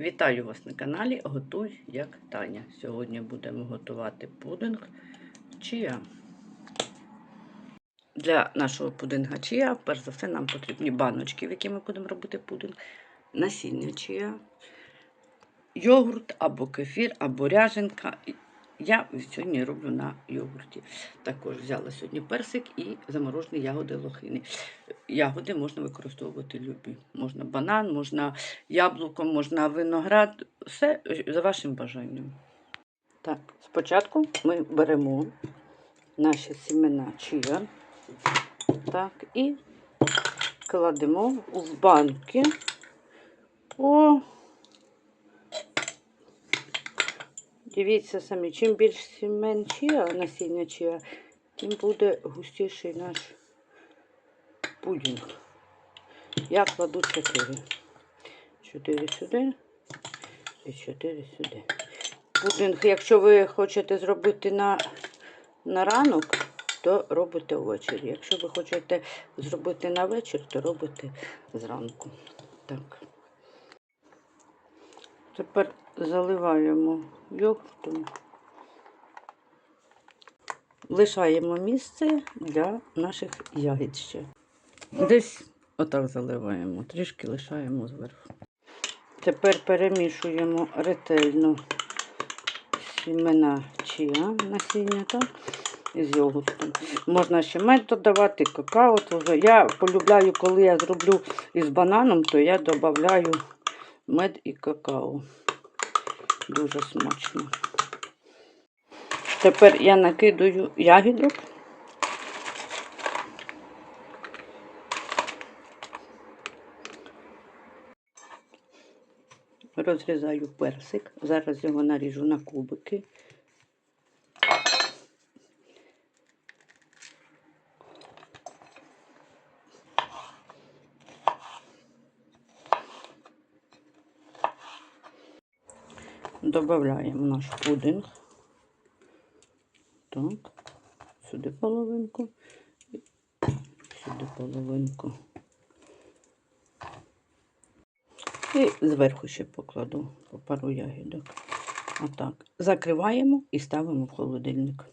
Вітаю вас на каналі Готуй як Таня. Сьогодні будемо готувати пудинг чия. Для нашого пудинга чия, перш за все, нам потрібні баночки, в які ми будемо робити пудинг, насіння чия, йогурт або кефір, або ряженка. Я сьогодні роблю на йогурті. Також взяла сьогодні персик і заморожені ягоди лохини. Ягоди можна використовувати любі. Можна банан, можна яблуко, можна виноград. Все за вашим бажанням. Так, спочатку ми беремо наші сімена чия. Так, і кладемо в банки по Дивіться самі, чим більш сімен чия, насіння чия, тим буде густіший наш пудінг. Я кладу 4. 4 сюди і 4 сюди. Пудинг, якщо ви хочете зробити на, на ранок, то робите ввечері. Якщо ви хочете зробити на вечір, то робите зранку. Так. Тепер заливаємо йогуртом. Лишаємо місце для наших ягід ще. Десь отак заливаємо, трішки лишаємо зверху. Тепер перемішуємо ретельно сімена чия насіння так, із йогуртом. Можна ще мед додавати, какао. То. Я полюбляю, коли я зроблю із бананом, то я додаю мед і какао. Дуже смачно. Тепер я накидаю ягідок. Розрізаю персик. Зараз його наріжу на кубики. Добавляємо наш пудинг. Так, сюди половинку, сюди половинку. І зверху ще покладу по пару ягідок. Отак. Закриваємо і ставимо в холодильник.